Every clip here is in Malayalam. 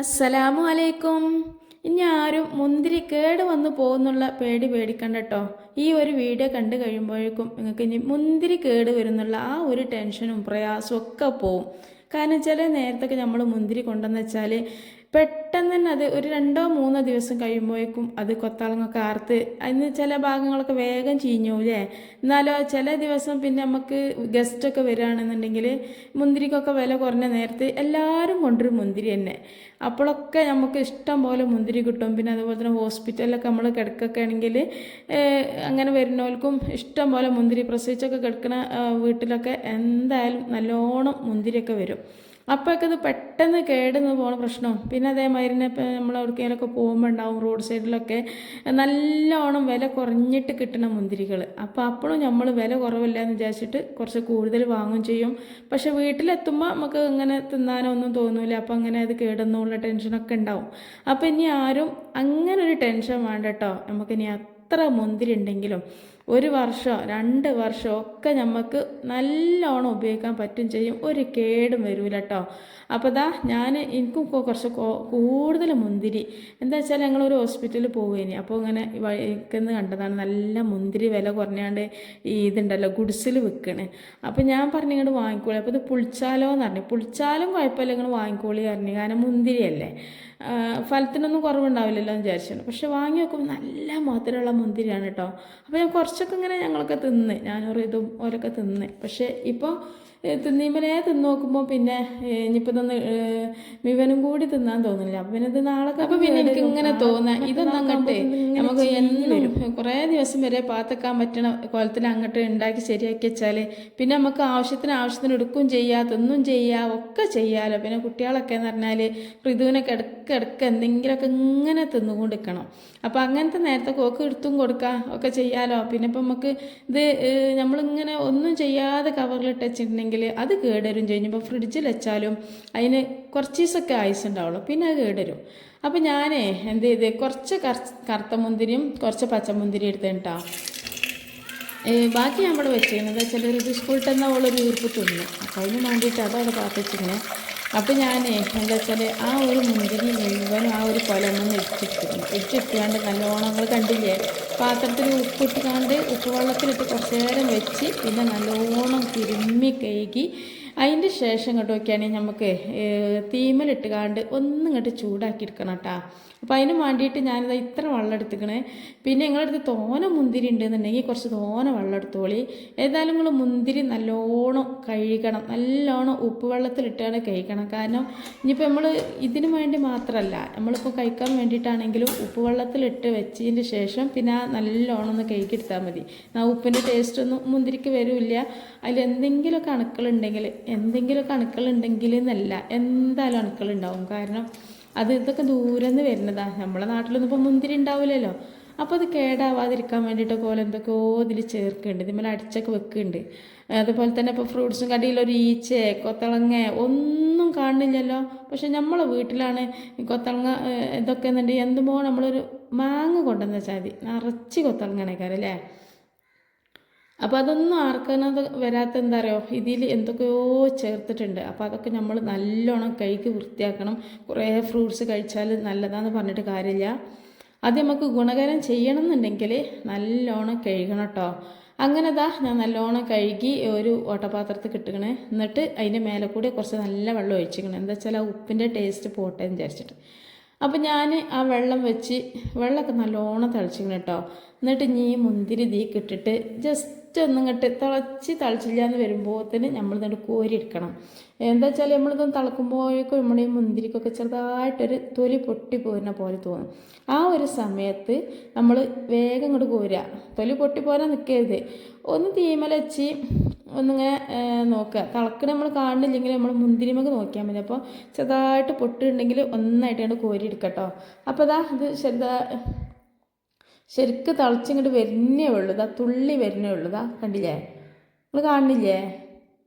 അസ്സലാമു അലൈക്കും. ഇനി ആരും മുന്തിരി കേട് വന്നു പോകുന്നുള്ള പേടി പേടിക്കണ്ട കേട്ടോ ഈ ഒരു വീഡിയോ കണ്ടു കഴിയുമ്പോഴേക്കും നിങ്ങൾക്ക് ഇനി മുന്തിരി കേട് വരുന്നുള്ള ആ ഒരു ടെൻഷനും പ്രയാസവും ഒക്കെ പോവും. കാരണം ചില നേരത്തൊക്കെ നമ്മൾ മുന്തിരി കൊണ്ടെന്ന് വെച്ചാൽ പെട്ടെന്ന് തന്നെ അത് ഒരു രണ്ടോ മൂന്നോ ദിവസം കഴിയുമ്പോഴേക്കും അത് കൊത്താളങ്ങൊക്കെ ആർത്ത് അതിന് ചില ഭാഗങ്ങളൊക്കെ വേഗം ചീഞ്ഞു അല്ലേ എന്നാലോ ചില ദിവസം പിന്നെ നമുക്ക് ഗസ്റ്റൊക്കെ വരികയാണെന്നുണ്ടെങ്കിൽ മുന്തിരിക്കൊക്കെ വില കുറഞ്ഞ നേരത്ത് എല്ലാവരും കൊണ്ടുവരും മുന്തിരി തന്നെ. അപ്പോഴൊക്കെ നമുക്ക് ഇഷ്ടം പോലെ മുന്തിരി കിട്ടും. പിന്നെ അതുപോലെ തന്നെ ഹോസ്പിറ്റലിലൊക്കെ നമ്മൾ കിടക്കൊക്കെ ആണെങ്കിൽ അങ്ങനെ വരുന്നവർക്കും ഇഷ്ടം പോലെ മുന്തിരി പ്രസവിച്ചൊക്കെ കിടക്കുന്ന വീട്ടിലൊക്കെ എന്തായാലും നല്ലോണം മുന്തിരിയൊക്കെ വരും. അപ്പോഴൊക്കെ ഇത് പെട്ടെന്ന് കേടുന്ന് പോണ പ്രശ്നവും പിന്നെ അതേമാതിരി തന്നെ ഇപ്പം നമ്മൾ എവിടേക്കെങ്കിലൊക്കെ പോകുമ്പോൾ ഉണ്ടാവും റോഡ് സൈഡിലൊക്കെ നല്ലോണം വില കുറഞ്ഞിട്ട് കിട്ടണ മുന്തിരികൾ അപ്പോൾ അപ്പോഴും നമ്മൾ വില കുറവില്ല എന്ന് വിചാരിച്ചിട്ട് കുറച്ച് കൂടുതൽ വാങ്ങും ചെയ്യും. പക്ഷേ വീട്ടിലെത്തുമ്പോൾ നമുക്ക് ഇങ്ങനെ തിന്നാനോ ഒന്നും തോന്നൂല. അപ്പോൾ അങ്ങനെ അത് കേടുന്നുള്ള ടെൻഷനൊക്കെ ഉണ്ടാവും. അപ്പോൾ ഇനി ആരും അങ്ങനെ ഒരു ടെൻഷൻ വേണ്ട കേട്ടോ നമുക്കിനി എത്ര മുന്തിരി ഉണ്ടെങ്കിലും ഒരു വർഷം രണ്ട് വർഷം ഒക്കെ നമുക്ക് നല്ലോണം ഉപയോഗിക്കാൻ പറ്റും ചെയ്യും. ഒരു കേടും വരൂല കേട്ടോ അപ്പോൾ ദാ ഞാൻ എനിക്കും കുറച്ച് കൂടുതൽ മുന്തിരി. എന്താ വെച്ചാൽ ഞങ്ങളൊരു ഹോസ്പിറ്റലിൽ പോവുകയിനി അപ്പോൾ ഇങ്ങനെ വഴിക്കുന്ന കണ്ടതാണ് നല്ല മുന്തിരി വില കുറഞ്ഞാണ്ട് ഈ ഇതുണ്ടല്ലോ ഗുഡ്സിൽ വിൽക്കണേ അപ്പോൾ ഞാൻ പറഞ്ഞു ഇങ്ങോട്ട് വാങ്ങിക്കോളി. അപ്പോൾ ഇത് പുളിച്ചാലോ എന്ന് പറഞ്ഞു. പുളിച്ചാലും കുഴപ്പമില്ല ഇങ്ങനെ വാങ്ങിക്കോളി പറഞ്ഞു. കാരണം മുന്തിരിയല്ലേ. ഫലത്തിനൊന്നും കുറവുണ്ടാവില്ലല്ലോ എന്ന് വിചാരിച്ചു പക്ഷെ വാങ്ങി നോക്കുമ്പോൾ നല്ല മധുരമുള്ള മുന്തിരിയാണ് കേട്ടോ. അപ്പോൾ ഞാൻ കുറച്ചൊക്കെ ഇങ്ങനെ ഞങ്ങളൊക്കെ തിന്ന്. ഞാനൊരു ഇതും ഓരൊക്കെ തിന്ന്. പക്ഷേ ഇപ്പോൾ തിന്നീമലേ തിന്ന് നോക്കുമ്പോൾ പിന്നെ ഇനിയിപ്പോൾ ഇതൊന്ന് ഏ, കൂടി തിന്നാൻ തോന്നുന്നില്ല. അപ്പം പിന്നെ ഇത് നാളെ അപ്പം പിന്നെ എനിക്ക് ഇങ്ങനെ തോന്നാം ഇതൊന്നും അങ്ങോട്ട് നമുക്ക് എന്നും കുറേ ദിവസം വരെ പാത്തക്കാൻ പറ്റണ കോലത്തിൽ അങ്ങോട്ട് ഉണ്ടാക്കി ശരിയാക്കി വെച്ചാൽ പിന്നെ നമുക്ക് ആവശ്യത്തിന് ആവശ്യത്തിന് എടുക്കുകയും ചെയ്യാം തിന്നും ചെയ്യാം ഒക്കെ ചെയ്യാമല്ലോ പിന്നെ കുട്ടികളൊക്കെ എന്ന് പറഞ്ഞാൽ ഋതുവിനൊക്കെ ഇടയ്ക്ക് ഇടയ്ക്ക് എന്തെങ്കിലുമൊക്കെ ഇങ്ങനെ തിന്നുകൊണ്ടിരിക്കണം. അപ്പോൾ അങ്ങനത്തെ നേരത്തെ കോക്ക് എടുത്തും കൊടുക്കാം ഒക്കെ ചെയ്യാമല്ലോ പിന്നെ ഇപ്പം നമുക്ക് ഇത് നമ്മളിങ്ങനെ ഒന്നും ചെയ്യാതെ കവറിലിട്ട് വെച്ചിട്ടുണ്ടെങ്കിൽ അത് കേടരും ചെയ്യും ഫ്രിഡ്ജിൽ വെച്ചാലും അതിന് കുറച്ച് ദിവസമൊക്കെ ആയുസ് ഉണ്ടാവുള്ളൂ. പിന്നെ അത് കേടരും. അപ്പോൾ ഞാൻ എന്ത് ചെയ്ത് കുറച്ച് കറ- കറുത്ത മുന്തിരിയും കുറച്ച് പച്ചമുന്തിരി എടുത്തിട്ടാ ബാക്കി നമ്മൾ വെച്ചിരുന്നത് വെച്ചാൽ ഇത് സ്കൂളിൽ തന്നെ ഉള്ളൊരു ഈർപ്പ് തിന്നു. അപ്പോൾ അതിന് വേണ്ടിയിട്ട് അതവിടെ പാത്തിച്ചിങ്ങനെ അപ്പോൾ ഞാൻ എന്താ വെച്ചാൽ ആ ഒരു മുന്തിരി മുഴുവനും ആ ഒരു കൊലമൊന്ന് ഇടിച്ചിട്ടിരുന്നു ഇട്ടിട്ടുകൊണ്ട് നല്ലോണം നമ്മൾ കണ്ടില്ലേ? പാത്രത്തിൽ ഉപ്പിട്ടുകൊണ്ട് ഉപ്പ് വെള്ളത്തിലിട്ട് കുറച്ച് നേരം വെച്ച് പിന്നെ നല്ലോണം തിരുമ്മി കഴുകി അതിന്റെ ശേഷം ഇങ്ങോട്ട് നോക്കിയാണെങ്കിൽ നമുക്ക് തീമലിട്ട് കാണ്ട് ഒന്നും ചൂടാക്കി എടുക്കണം കേട്ടോ. അപ്പോൾ അതിന് വേണ്ടിയിട്ട് ഞാനിത് ഇത്ര വെള്ളം എടുത്തിക്കണേ. പിന്നെ നിങ്ങളടുത്ത് തോന മുന്തിരി ഉണ്ടെന്നുണ്ടെങ്കിൽ കുറച്ച് തോന വെള്ളം എടുത്തോളി. ഏതായാലും നിങ്ങൾ മുന്തിരി നല്ലോണം കഴുകണം. നല്ലോണം ഉപ്പ് വെള്ളത്തിലിട്ടാണ് കഴിക്കണം കാരണം ഇനിയിപ്പോൾ നമ്മൾ ഇതിന് വേണ്ടി മാത്രമല്ല നമ്മളിപ്പോൾ കഴിക്കാൻ വേണ്ടിയിട്ടാണെങ്കിലും ഉപ്പ് വെള്ളത്തിലിട്ട് വെച്ചതിന് ശേഷം പിന്നെ നല്ലോണം ഒന്ന് കഴുകിയെടുത്താൽ മതി. ആ ഉപ്പിന്റെ ടേസ്റ്റ് ഒന്നും മുന്തിരിക്ക് വരില്ല. അതിൽ എന്തെങ്കിലുമൊക്കെ അണുക്കളുണ്ടെങ്കിൽ എന്തെങ്കിലുമൊക്കെ അണുക്കളുണ്ടെങ്കിൽ എന്നല്ല എന്തായാലും അണുക്കളുണ്ടാവും കാരണം അത് ഇതൊക്കെ ദൂരെ നിന്ന് വരുന്നതാ. നമ്മളെ നാട്ടിലൊന്നും ഇപ്പോൾ മുന്തിരി ഉണ്ടാവില്ലല്ലോ അപ്പോൾ അത് കേടാവാതിരിക്കാൻ വേണ്ടിയിട്ട് പോലെ എന്തൊക്കെയോ ഇതിൽ ചേർക്കുന്നുണ്ട്. ഇതിന്മേൽ അടിച്ചൊക്കെ വെക്കുന്നുണ്ട്. അതുപോലെ തന്നെ ഇപ്പോൾ ഫ്രൂട്ട്സും കടിയിലൊരു ഈച്ച കൊത്തളങ്ങ ഒന്നും കാണുന്നില്ലല്ലോ. പക്ഷെ നമ്മളെ വീട്ടിലാണ് കൊത്തളങ്ങ ഇതൊക്കെ എന്നുണ്ടെങ്കിൽ എന്തുമോ നമ്മളൊരു മാങ്ങ കൊണ്ടുവന്ന് വെച്ചാൽ മതി. നിറച്ച് കൊത്തളങ്ങണേക്കാരം അല്ലേ? അപ്പോൾ അതൊന്നും ആർക്കാനത് വരാത്ത എന്താ പറയുക ഇതിൽ എന്തൊക്കെയോ ചേർത്തിട്ടുണ്ട്. അപ്പോൾ അതൊക്കെ നമ്മൾ നല്ലോണം കൈക്ക് വൃത്തിയാക്കണം. കുറേ ഫ്രൂട്ട്സ് കഴിച്ചാൽ നല്ലതാണെന്ന് പറഞ്ഞിട്ട് കാര്യമില്ല അത് നമുക്ക് ഗുണകരം ചെയ്യണം എന്നുണ്ടെങ്കിൽ നല്ലോണം കഴുകണം കേട്ടോ അങ്ങനെ ദാ ഞാൻ നല്ലോണം കഴുകി ഒരു ഓട്ടപാത്രത്തിൽ കിട്ടുകണേ എന്നിട്ട് അതിന്റെ മേലെ കൂടി കുറച്ച് നല്ല വെള്ളം ഒഴിച്ചിക്കണം എന്താ വെച്ചാൽ ആ ഉപ്പിന്റെ ടേസ്റ്റ് പോട്ടെ എന്ന് വിചാരിച്ചിട്ട്. അപ്പോൾ ഞാൻ ആ വെള്ളം വെച്ച് വെള്ളമൊക്കെ നല്ലോണം തിളച്ചിക്കണം കേട്ടോ എന്നിട്ട് നീ മുന്തിരി തീ കിട്ടിട്ട് ജസ്റ്റ് ഒന്നിങ്ങോട്ട് തിളച്ച് എന്ന് വരുമ്പോഴത്തേന് നമ്മൾ കോരി എടുക്കണം എന്താ വെച്ചാൽ നമ്മളിതൊന്ന് തിളക്കുമ്പോഴേക്കും നമ്മുടെ ഈ മുന്തിരിക്കൊക്കെ ചെറുതായിട്ടൊരു തൊലി പൊട്ടി പോരുന്ന പോലെ തോന്നും. ആ ഒരു സമയത്ത് നമ്മൾ വേഗം ഇങ്ങോട്ട് കോരുക. തൊലി പൊട്ടി പോരാൻ നിൽക്കരുത് ഒന്ന് തീമല വെച്ച് ഒന്നിങ്ങനെ നോക്കുക. തിളക്കണ നമ്മൾ കാണുന്നില്ലെങ്കിൽ നമ്മൾ മുന്തിരിമൊക്കെ നോക്കിയാൽ മതി. അപ്പോൾ ചെറുതായിട്ട് പൊട്ടുണ്ടെങ്കിൽ ഒന്നായിട്ട് കണ്ട് കോരി എടുക്കട്ടോ അപ്പോൾ അതാ ഇത് ചെറുതാ ശരിക്ക് തിളച്ചിങ്ങോട്ട് വരുന്നേ ഉള്ളൂ. ഇതാ തുള്ളി വരുന്നേ ഉള്ളൂ. ഇതാ കണ്ടില്ലേ? നിങ്ങൾ കാണുന്നില്ലേ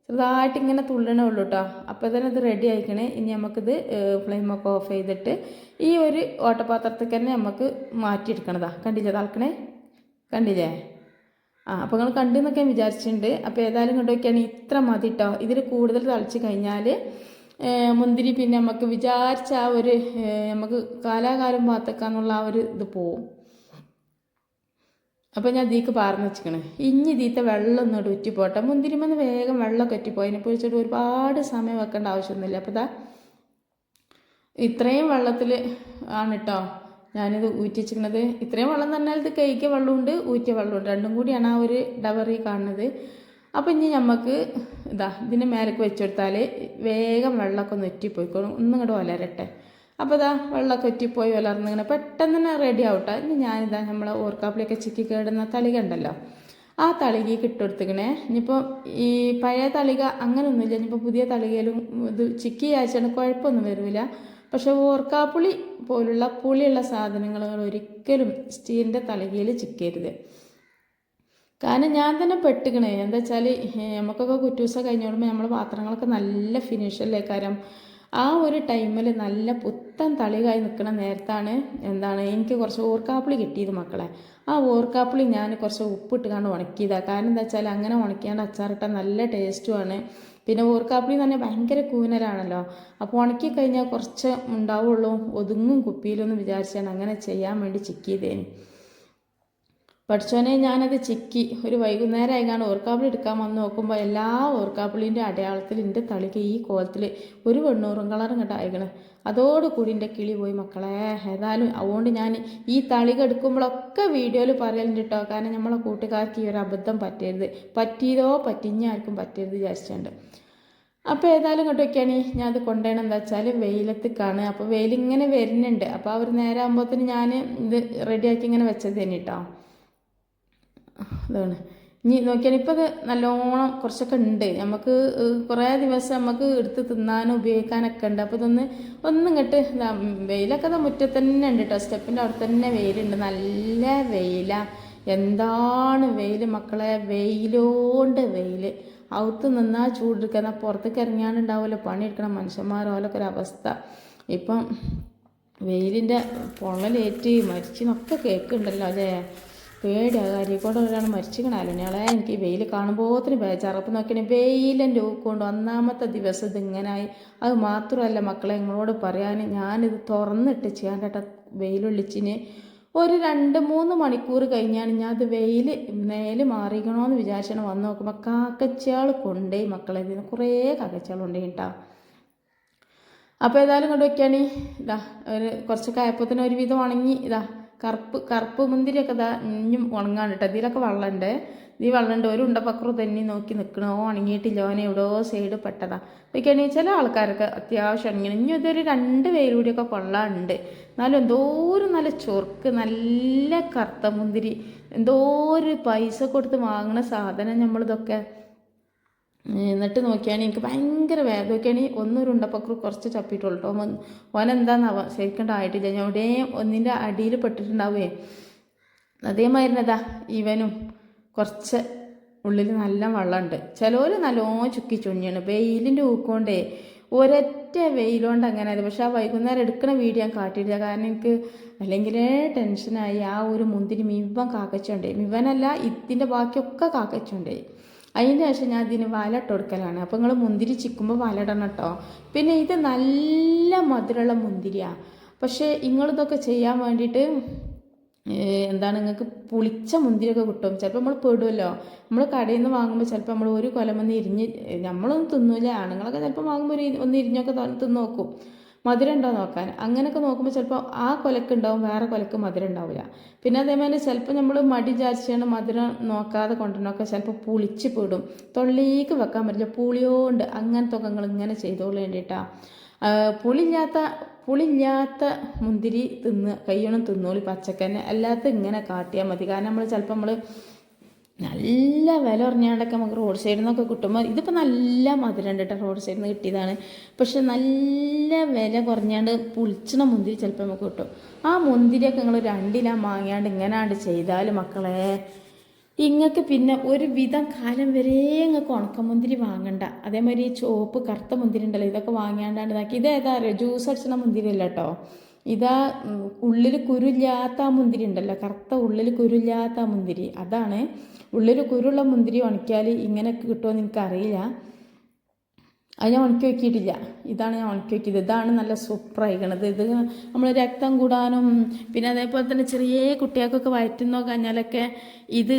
ചെറുതായിട്ട് ഇങ്ങനെ തുള്ളണേ ഉള്ളൂ കേട്ടോ അപ്പോൾ തന്നെ ഇത് റെഡി ആയിക്കണേ. ഇനി നമുക്കിത് ഫ്ലെയിമൊക്കെ ഓഫ് ചെയ്തിട്ട് ഈ ഒരു ഓട്ടപാത്രത്തിൽ തന്നെ നമുക്ക് മാറ്റിയെടുക്കണതാ. കണ്ടില്ലേ? തളക്കണേ കണ്ടില്ലേ? ആ അപ്പോൾ നിങ്ങൾ കണ്ടെന്നൊക്കെ ഞാൻ വിചാരിച്ചിട്ടുണ്ട്. അപ്പോൾ ഏതായാലും കൊണ്ടുപോയിക്കാണ് ഇത്ര മതി കേട്ടോ ഇതിൽ കൂടുതൽ തളിച്ച് കഴിഞ്ഞാൽ മുന്തിരി പിന്നെ നമുക്ക് വിചാരിച്ച ആ ഒരു നമുക്ക് കാലാകാലം പാത്തക്കാന്നുള്ള ആ ഒരു ഇത് പോവും. അപ്പോൾ ഞാൻ ഇതിക്ക് പാർന്ന് വെച്ചിക്കണേ. ഇനി ഇതിത്തെ വെള്ളം ഒന്നും ഉറ്റിപ്പോട്ടെ മുന്തിരിമെന്ന് വേഗം വെള്ളമൊക്കെ ഉറ്റിപ്പോയി അതിനെ പൊഴിച്ചിട്ട് ഒരുപാട് സമയം വെക്കേണ്ട ആവശ്യമൊന്നുമില്ല. അപ്പോൾ ഇതാ ഇത്രയും വെള്ളത്തിൽ ആണ് കേട്ടോ ഞാനിത് ഊറ്റിച്ചിരിക്കുന്നത് ഇത്രയും വെള്ളം പറഞ്ഞാൽ ഇത് കഴിക്കുക വെള്ളമുണ്ട് ഊറ്റിയ വെള്ളമുണ്ട്. രണ്ടും കൂടിയാണ് ആ ഒരു ഡവറി കാണുന്നത്. അപ്പോൾ ഇനി നമുക്ക് ഇതാ ഇതിന്റെ മേലേക്ക് വെച്ചെടുത്താൽ വേഗം വെള്ളമൊക്കെ ഒന്ന് ഒറ്റിപ്പോയിക്കോളും ഒന്നും ഇങ്ങോട്ട് വലരട്ടെ അപ്പോൾ ഇതാ വെള്ളമൊക്കെ ഒറ്റിപ്പോയി വലർന്നിങ്ങനെ പെട്ടെന്ന് തന്നെ റെഡി ആവട്ടെ. ഇനി ഞാനിതാ നമ്മളെ ഓർക്കാപ്പിളിയൊക്കെ ചിക്കി കേടുന്ന തളിക ഉണ്ടല്ലോ. ആ തളിക കിട്ടുകൊടുത്തിങ്ങനെ ഇനിയിപ്പോൾ ഈ പഴയ തളിക അങ്ങനെയൊന്നുമില്ല ഇനിയിപ്പോൾ പുതിയ തളികയിലും ഇത് ചിക്കി അയച്ചാണ് കുഴപ്പമൊന്നും വരില്ല പക്ഷേ ഓർക്കാപ്പുളി പോലുള്ള പുളിയുള്ള സാധനങ്ങൾ ഒരിക്കലും സ്റ്റീലിന്റെ തളികയിൽ ചിക്കരുത്. കാരണം ഞാൻ തന്നെ പെട്ടുകണേ എന്താ വെച്ചാൽ നമുക്കൊക്കെ കുറ്റൂസ കഴിഞ്ഞോടുമ്പോൾ നമ്മൾ പാത്രങ്ങളൊക്കെ നല്ല ഫിനിഷല്ലേ കാര്യം ആ ഒരു ടൈമിൽ നല്ല പുത്തൻ തളികായി നിൽക്കുന്ന നേരത്താണ് എന്താണ് എനിക്ക് കുറച്ച് ഓർക്കാപ്പിളി കിട്ടിയത് മക്കളെ. ആ ഓർക്കാപ്പിളി ഞാൻ കുറച്ച് ഉപ്പിട്ട് കണ്ട് ഉണക്കിയതാണ് കാരണം എന്താ വെച്ചാൽ അങ്ങനെ ഉണക്കിയാണ്ട് അച്ചാറിട്ടാൽ നല്ല ടേസ്റ്റുമാണ് പിന്നെ ഓർക്കാപ്പിളി തന്നെ ഭയങ്കര കൂനലാണല്ലോ. അപ്പോൾ ഉണക്കി കഴിഞ്ഞാൽ കുറച്ച് ഉണ്ടാവുള്ളൂ ഒതുങ്ങും കുപ്പിയിലൊന്നും വിചാരിച്ചാണ് അങ്ങനെ ചെയ്യാൻ വേണ്ടി ചിക്കിയതേന് പഠിച്ചോനെ ഞാനത് ചിക്കി. ഒരു വൈകുന്നേരം ആയിക്കാണ് ഓർക്കാപ്പിളി എടുക്കാൻ വന്ന് നോക്കുമ്പോൾ എല്ലാ ഓർക്കാപ്പിളിന്റെ അടയാളത്തിൽ എന്റെ തളിക്ക് ഈ കോലത്തിൽ ഒരു വെണ്ണൂറും കളറും കേട്ടോ അയക്കണേ അതോടുകൂടി എന്റെ കിളി പോയി മക്കളെ. ഏതായാലും അതുകൊണ്ട് ഞാൻ ഈ തളിക എടുക്കുമ്പോഴൊക്കെ വീഡിയോയിൽ പറയലുണ്ട് കേട്ടോ കാരണം നമ്മളെ കൂട്ടുകാർക്ക് ഈ ഒരു അബദ്ധം പറ്റരുത്. പറ്റിയതോ പറ്റിഞ്ഞ ആർക്കും പറ്റരുത് വിചാരിച്ചിട്ടുണ്ട്. അപ്പോൾ ഏതായാലും ഇങ്ങോട്ട് ഞാൻ അത് കൊണ്ടുപോകണം എന്താ വെച്ചാൽ വെയിലത്ത് കാണുക. അപ്പോൾ വെയിലിങ്ങനെ വരുന്നുണ്ട്. അപ്പോൾ അവർ നേരെ ആകുമ്പോഴത്തേന് ഞാൻ ഇത് റെഡിയാക്കി ഇങ്ങനെ വെച്ചത് തന്നെ കേട്ടോ അതാണ് ഇനി നോക്കിയാൽ ഇപ്പോൾ ഇത് നല്ലോണം കുറച്ചൊക്കെ ഉണ്ട്. നമുക്ക് കുറേ ദിവസം നമുക്ക് എടുത്ത് തിന്നാനും ഉപയോഗിക്കാനൊക്കെ ഉണ്ട്. അപ്പോൾ ഇതൊന്ന് ഒന്നും ഇങ്ങോട്ട് വെയിലൊക്കെ അത് മുറ്റത്ത് തന്നെ ഉണ്ട് കേട്ടോ സ്റ്റെപ്പിന്റെ അവിടെ തന്നെ വെയിലുണ്ട്. നല്ല വെയിലാണ് എന്താണ് വെയിൽ മക്കളെ? വെയിലോണ്ട് വെയിൽ. അകത്ത് നിന്നാൽ ചൂടെടുക്കുക. എന്നാൽ പുറത്തേക്ക് ഇറങ്ങിയാണ്ടുണ്ടാവുമല്ലോ പണിയെടുക്കണം. മനുഷ്യന്മാരോലൊക്കെ ഒരു അവസ്ഥ. ഇപ്പം വെയിലിന്റെ പൊള്ളലേറ്റ് മരിച്ചിനൊക്കെ കേൾക്കുന്നുണ്ടല്ലോ അല്ലേ? പേടിയാ. അരീക്കോട് ഒരാൾ മരിച്ചിക്കണല്ലോ ഞാളെ എനിക്ക് വെയിൽ കാണുമ്പോത്തിന് ബേജാറപ്പം നോക്കിയാൽ വെയിലിന്റെ ഊക്കൊണ്ട് ഒന്നാമത്തെ ദിവസം ഇതിങ്ങനായി. അത് മാത്രമല്ല മക്കളെ നിങ്ങളോട് പറയാൻ ഞാനിത് തുറന്നിട്ട് ചെയ്യാൻ കേട്ട വെയിലൊള്ളിച്ചിന്. ഒരു രണ്ട് മൂന്ന് മണിക്കൂർ കഴിഞ്ഞാണ് ഞാൻ അത് വെയിൽ മേൽ മാറിക്കണമെന്ന് വിചാരിച്ചാണ് വന്ന് നോക്കുമ്പോൾ കാക്കച്ചയാൾ കൊണ്ടേ മക്കളെ. ഇതിന് കുറേ കാക്കച്ചയാൾ കൊണ്ടേ കേട്ടോ അപ്പോൾ ഏതായാലും കൊണ്ട് വയ്ക്കുകയാണ് ഇതാ ഒരു കുറച്ചൊക്കെ ആയപ്പോഴത്തേനും ഒരുവിധം ഉണങ്ങി. ഇതാ കറുപ്പ് കറുപ്പ് മുന്തിരിയൊക്കെ ഇതാ ഇഞ്ഞും ഉണങ്ങാണ് കേട്ടോ ഇതിലൊക്കെ വെള്ളമുണ്ട് ഈ വെള്ളമുണ്ട് ഒരു ഉണ്ടപ്പക്കറു തന്നെ നോക്കി നിൽക്കണോ ഉണങ്ങിയിട്ടില്ല. ഓനെ എവിടെയോ സൈഡ് പെട്ടതാ. ഇതൊക്കെയാണ് ചില ആൾക്കാരൊക്കെ അത്യാവശ്യം ഉണങ്ങി ഇനി ഇതൊരു രണ്ട് പേരുകൂടിയൊക്കെ കൂടിയൊക്കെ കൊള്ളാറുണ്ട് എന്നാലും എന്തോരം നല്ല ചൊർക്ക് നല്ല കറുത്ത മുന്തിരി എന്തോ ഒരു പൈസ കൊടുത്ത് വാങ്ങണ സാധനം നമ്മളിതൊക്കെ എന്നിട്ട് നോക്കിയാണെങ്കിൽ എനിക്ക് ഭയങ്കര വേദന. നോക്കിയാണെങ്കിൽ ഒന്നൊരു ഉണ്ടപ്പക്കറ് കുറച്ച് ചപ്പിയിട്ടുള്ളൂ കേട്ടോ. ഓൻ എന്താണെന്നാവാ ശരിക്കേണ്ട ആയിട്ടില്ല. ഞാൻ എവിടെയും ഒന്നിന്റെ അടിയിൽ പെട്ടിട്ടുണ്ടാവേ അതേമാതിരിനതാ ഇവനും. കുറച്ച് ഉള്ളിൽ നല്ല വെള്ളമുണ്ട്. ചിലവർ നല്ലോണം ചുക്കി ചുണ്ണിയാണ് വെയിലിന്റെ ഊക്കോണ്ടേ ഒരൊറ്റ വെയിലുകൊണ്ട് അങ്ങനെ അത് പക്ഷെ ആ വൈകുന്നേരം എടുക്കുന്ന വീഡിയോ ഞാൻ കാട്ടിയില്ല കാരണം എനിക്ക് അല്ലെങ്കിൽ ടെൻഷനായി ആ ഒരു മുന്തിരി മിവൻ കാക്കച്ചുണ്ടായി മിവനല്ല ഇതിന്റെ ബാക്കിയൊക്കെ കാക്കച്ചുണ്ടേ. അതിന്റെ ശേഷം ഞാൻ ഇതിന് വലട്ട് കൊടുക്കലാണ്. അപ്പോൾ നിങ്ങൾ മുന്തിരി ചിക്കുമ്പോൾ വലടണം കേട്ടോ പിന്നെ ഇത് നല്ല മധുരമുള്ള മുന്തിരിയാണ് പക്ഷേ നിങ്ങളിതൊക്കെ ചെയ്യാൻ വേണ്ടിയിട്ട് എന്താണ് നിങ്ങൾക്ക് പുളിച്ച മുന്തിരിയൊക്കെ കിട്ടും. ചിലപ്പോൾ നമ്മൾ പെടുമല്ലോ നമ്മൾ കടയിൽ നിന്ന് വാങ്ങുമ്പോൾ ചിലപ്പോൾ നമ്മൾ ഒരു കൊലമൊന്ന് ഇരിഞ്ഞ് നമ്മളൊന്നും തിന്നൂല. ആണുങ്ങളൊക്കെ ചിലപ്പോൾ വാങ്ങുമ്പോൾ ഒന്ന് ഇരിഞ്ഞൊക്കെ തിന്നു നോക്കും. മധുരം ഉണ്ടോ നോക്കാൻ. അങ്ങനെയൊക്കെ നോക്കുമ്പോൾ ചിലപ്പോൾ ആ കൊലക്ക് ഉണ്ടാവും വേറെ കൊലക്ക് മധുരം ഉണ്ടാവില്ല. പിന്നെ അതേമാതിരി ചിലപ്പോൾ നമ്മൾ മടി ചാരിച്ചാണ് മധുരം നോക്കാതെ കൊണ്ടുവന്നൊക്കെ ചിലപ്പോൾ പുളിച്ച് പെടും. തൊള്ളിക്ക് വെക്കാൻ പറ്റില്ല. പുളിയോണ്ട് അങ്ങനത്തെ ഒക്കെ ഇങ്ങനെ ചെയ്തോളൂ വേണ്ടിയിട്ടാണ് പുളിയില്ലാത്ത പുളിയില്ലാത്ത മുന്തിരി തിന്ന് കയ്യോണം തിന്നോളി പച്ചക്കന്നെ അല്ലാത്ത ഇങ്ങനെ കാട്ടിയാൽ മതി. കാരണം നമ്മൾ ചിലപ്പോൾ നമ്മൾ നല്ല വില പറഞ്ഞാണ്ടൊക്കെ നമുക്ക് റോഡ് സൈഡിൽ നിന്നൊക്കെ കിട്ടുമ്പോൾ ഇതിപ്പോൾ നല്ല മധുരം കേട്ടോ റോഡ് സൈഡിൽ നിന്ന് കിട്ടിയതാണ്. പക്ഷെ നല്ല വില കുറഞ്ഞാണ്ട് പുളിച്ചണ മുന്തിരി ചിലപ്പോൾ നമുക്ക് കിട്ടും. ആ മുന്തിരിയൊക്കെ നിങ്ങൾ രണ്ടിലാണ് വാങ്ങിയാണ്ട് ഇങ്ങനാണ്ട് ചെയ്താൽ മക്കളെ ഇങ്ങക്ക് പിന്നെ ഒരു വിധം കാലം വരെ ഇങ്ങക്ക് ഉണക്കമുന്തിരി വാങ്ങണ്ട. അതേമാതിരി ഈ ചോപ്പ് കറുത്ത മുന്തിരി ഉണ്ടല്ലോ ഇതൊക്കെ വാങ്ങിയാണ്ടാണ് ഇതാക്കി. ഇത് ഏതാ ജ്യൂസ് അടിച്ചണ മുന്തിരി അല്ല കേട്ടോ ഇതാ ഉള്ളിൽ കുരുല്ലാത്ത ആ മുന്തിരി ഉണ്ടല്ലോ കറുത്ത ഉള്ളിൽ കുരുല്ലാത്ത ആ മുന്തിരി. അതാണ് ഉള്ളിൽ കുരുള്ള മുന്തിരി ഉണക്കിയാൽ ഇങ്ങനെ കിട്ടുമെന്ന് എനിക്കറിയില്ല. അത് ഞാൻ ഉണക്കി വെക്കിയിട്ടില്ല. ഇതാണ് ഞാൻ ഉണക്കി വെക്കിയത്. ഇതാണ് നല്ല സൂപ്പർ സൂപ്പറായിക്കണത് ഇത് നമ്മൾ രക്തം കൂടാനും പിന്നെ അതേപോലെ തന്നെ ചെറിയ കുട്ടികൾക്കൊക്കെ വയറ്റുന്നോ കഴിഞ്ഞാലൊക്കെ ഇത്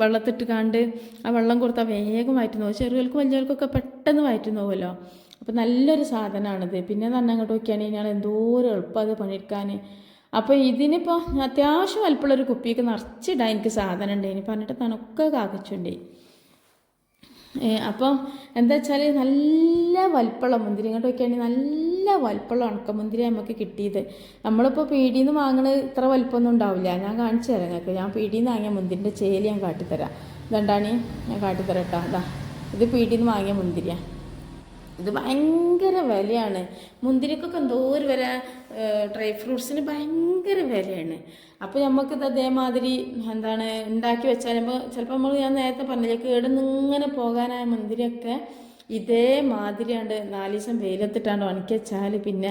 വെള്ളത്തിട്ട് കാണ്ട് ആ വെള്ളം കൊടുത്താൽ വേഗം വയറ്റുന്നു ചെറുകൾക്കും വലിയവർക്കൊക്കെ പെട്ടെന്ന് വയറ്റുന്നു പോകുമല്ലോ. അപ്പോൾ നല്ലൊരു സാധനമാണിത് പിന്നെ തന്നെ അങ്ങോട്ട് നോക്കിയാണെങ്കിൽ ഞാൻ എന്തോരം എളുപ്പം അത് പണിയെടുക്കാൻ അപ്പോൾ ഇതിനിപ്പോൾ അത്യാവശ്യം അല്പമുള്ളൊരു കുപ്പിയൊക്കെ നിറച്ചിടാൻ എനിക്ക് സാധനം ഉണ്ട് ഇനി പറഞ്ഞിട്ട് തണുക്കെ കാക്കിച്ചുണ്ടേ. അപ്പം എന്താ വെച്ചാൽ നല്ല വലിപ്പമുള്ള മുന്തിരി. ഇങ്ങോട്ട് നോക്കിയാണെങ്കിൽ നല്ല വലിപ്പമുള്ള ഉണക്കമുന്തിരി നമുക്ക് കിട്ടിയത്. നമ്മളിപ്പോൾ പീടിയിൽ നിന്ന് വാങ്ങണത് ഇത്ര വലിപ്പമൊന്നും ഉണ്ടാവില്ല. ഞാൻ കാണിച്ചു തരാം നിങ്ങൾക്ക്. ഞാൻ പീടിയിൽ നിന്ന് വാങ്ങിയ മുന്തിരിന്റെ ചേലി ഞാൻ കാട്ടിത്തരാം. ഇതെന്താണ്? ഞാൻ കാട്ടിത്തരാം കേട്ടോ. അതാ ഇത് പീടിയിൽ നിന്ന് വാങ്ങിയ മുന്തിരിയാണ് ഇത് ഭയങ്കര വിലയാണ്. മുന്തിരിക്കൊക്കെ എന്തോ ഒരു വില ഡ്രൈ ഫ്രൂട്ട്സിന് ഭയങ്കര വിലയാണ്. അപ്പോൾ നമുക്കിത് അതേമാതിരി എന്താണ് ഉണ്ടാക്കി വെച്ചാൽ നമ്മൾ ചിലപ്പോൾ നമ്മൾ ഞാൻ നേരത്തെ പറഞ്ഞില്ലേ കേടുന്ന് ഇങ്ങനെ പോകാനായ മുന്തിരിയൊക്കെ ഇതേമാതിരിയാണ്ട് നാല് ദിവസം വെയിലത്തിട്ടാണ്ട് ഉണക്കി വെച്ചാൽ പിന്നെ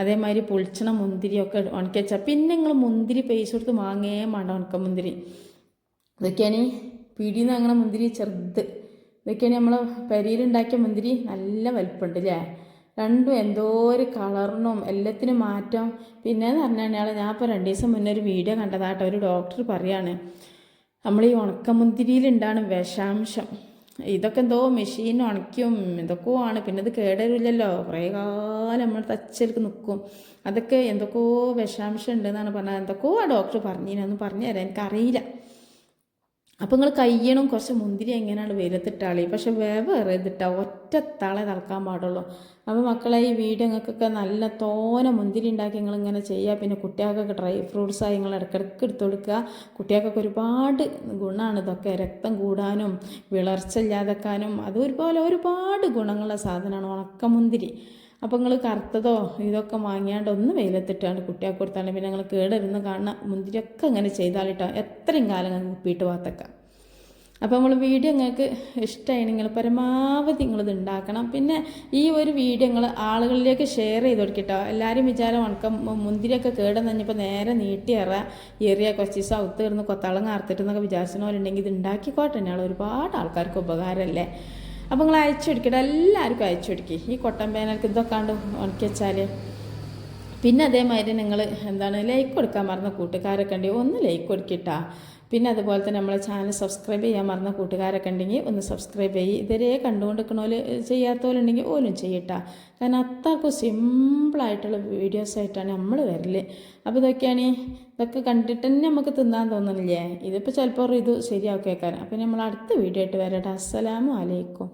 അതേമാതിരി പൊളിച്ചണ മുന്തിരിയൊക്കെ ഉണക്കി വെച്ചാൽ പിന്നെ നിങ്ങൾ മുന്തിരി പൈസ കൊടുത്ത് വാങ്ങേ വേണ്ട ഉണക്ക മുന്തിരി. ഇതൊക്കെയാണ് പീടിയിൽ നിന്ന് അങ്ങനെ മുന്തിരി ചെറുത്. ഇതൊക്കെയാണ് നമ്മൾ പെരിയിലുണ്ടാക്കിയ മുന്തിരി നല്ല വലിപ്പമുണ്ട് അല്ലേ രണ്ടും എന്തോ ഒരു കളറിനും എല്ലാത്തിനും മാറ്റം. പിന്നെ എന്ന് പറഞ്ഞാൽ ഞാൻ ഇപ്പോൾ രണ്ട് ദിവസം മുന്നേ ഒരു വീഡിയോ കണ്ടതാട്ടോ ഒരു ഡോക്ടർ പറയാണ് നമ്മൾ ഈ ഉണക്കമുന്തിരിയിലുണ്ടാണ് വിഷാംശം. ഇതൊക്കെ എന്തോ മെഷീൻ ഉണക്കും എന്തൊക്കെയോ ആണ്. പിന്നെ ഇത് കേടരില്ലല്ലോ കുറേ കാലം നമ്മൾ തച്ചെടുക്ക് നിൽക്കും അതൊക്കെ എന്തൊക്കെയോ വിഷാംശം ഉണ്ടെന്നാണ് പറഞ്ഞത്. എന്തൊക്കെയോ ആ ഡോക്ടർ പറഞ്ഞിനൊന്നും പറഞ്ഞു തരാം എനിക്കറിയില്ല. അപ്പോൾ നിങ്ങൾ കയ്യണം. കുറച്ച് മുന്തിരി എങ്ങനെയാണ് വെയിലത്തിട്ടാളി? പക്ഷെ വേറെ ഇതിട്ടാ ഒറ്റ തളെ തളക്കാൻ പാടുള്ളൂ. അപ്പോൾ മക്കളെ ഈ വീഡിയോ നിങ്ങൾക്കൊക്കെ നല്ല തോന മുന്തിരി ഉണ്ടാക്കി നിങ്ങൾ ഇങ്ങനെ ചെയ്യുക. പിന്നെ കുട്ടികൾക്കൊക്കെ ഡ്രൈ ഫ്രൂട്ട്സായി നിങ്ങൾ ഇടയ്ക്കിടയ്ക്ക് എടുത്തു കൊടുക്കുക. കുട്ടികൾക്കൊക്കെ ഒരുപാട് ഗുണമാണ് ഇതൊക്കെ. രക്തം കൂടാനും വിളർച്ച ഇല്ലാതാക്കാനും. അത് ഒരുപോലെ ഒരുപാട് ഗുണങ്ങളുള്ള സാധനമാണ് ഉണക്കമുന്തിരി. അപ്പോൾ നിങ്ങൾ കറുത്തതോ ഇതൊക്കെ വാങ്ങിയാണ്ട് ഒന്ന് വെയിലത്തിട്ടാണ്ട് കുട്ടിയെ കൊടുത്താണ്ട് പിന്നെ നിങ്ങൾ കേടരുന്ന് കാണുന്ന മുന്തിരിയൊക്കെ അങ്ങനെ ചെയ്താലിട്ടോ എത്രയും കാലം നിങ്ങൾക്ക് ഉപ്പിയിട്ട് വാത്തക്കാം അപ്പോൾ നമ്മൾ വീഡിയോ നിങ്ങൾക്ക് ഇഷ്ടമായി നിങ്ങൾ പരമാവധി നിങ്ങളിത് ഉണ്ടാക്കണം പിന്നെ ഈ ഒരു വീഡിയോ നിങ്ങൾ ആളുകളിലേക്ക് ഷെയർ ചെയ്ത് കൊടുക്കട്ടോ. എല്ലാവരും വിചാരം ഉണക്കം മുന്തിരിയൊക്കെ കേടെന്ന് കഴിഞ്ഞപ്പോൾ നേരെ നീട്ടി ഇറ ഏറിയ കുറച്ച് ദിവസം ഔത്ത് കിടന്ന് കൊത്തളങ്ങ അറുത്തിട്ട് എന്നൊക്കെ വിചാരിച്ചവരുണ്ടെങ്കിൽ ഇത് ഉണ്ടാക്കിക്കോട്ടെ തന്നെയാണ് ഒരുപാട് ആൾക്കാർക്ക് ഉപകാരമല്ലേ അപ്പോൾ നിങ്ങൾ അയച്ചു കൊടുക്കട്ടെ എല്ലാവർക്കും അയച്ചു കൊടുക്കി. ഈ കൊട്ടൻ പേനൽക്ക് ഇതൊക്കെ കണ്ട് ഉണക്കി വെച്ചാൽ പിന്നെ അതേമാതിരി നിങ്ങൾ എന്താണ് ലൈക്ക് കൊടുക്കാൻ മറന്ന കൂട്ടുകാരൊക്കെ ഉണ്ടെങ്കിൽ ഒന്ന് ലൈക്ക് കൊടുക്കിട്ടാ. പിന്നെ അതുപോലെ തന്നെ നമ്മളെ ചാനൽ സബ്സ്ക്രൈബ് ചെയ്യാൻ മറന്ന കൂട്ടുകാരൊക്കെ ഉണ്ടെങ്കിൽ ഒന്ന് സബ്സ്ക്രൈബ് ചെയ്യും. ഇതുവരെ കണ്ടുകൊണ്ടിരിക്കണോ ചെയ്യാത്തവരുണ്ടെങ്കിൽ ഓലും ചെയ്യട്ടാ. കാരണം അത്രക്കും സിമ്പിളായിട്ടുള്ള വീഡിയോസ് ആയിട്ടാണ് നമ്മൾ വരൽ. അപ്പോൾ ഇതൊക്കെയാണ് ഇതൊക്കെ കണ്ടിട്ട് തന്നെ നമുക്ക് തിന്നാൻ തോന്നുന്നില്ലേ ഇതിപ്പോൾ ചിലപ്പോൾ ഇത് ശരിയാക്കി വയ്ക്കാൻ അപ്പോൾ നമ്മൾ അടുത്ത വീഡിയോ ആയിട്ട് വരട്ടെ. അസ്സലാമു അലൈക്കും.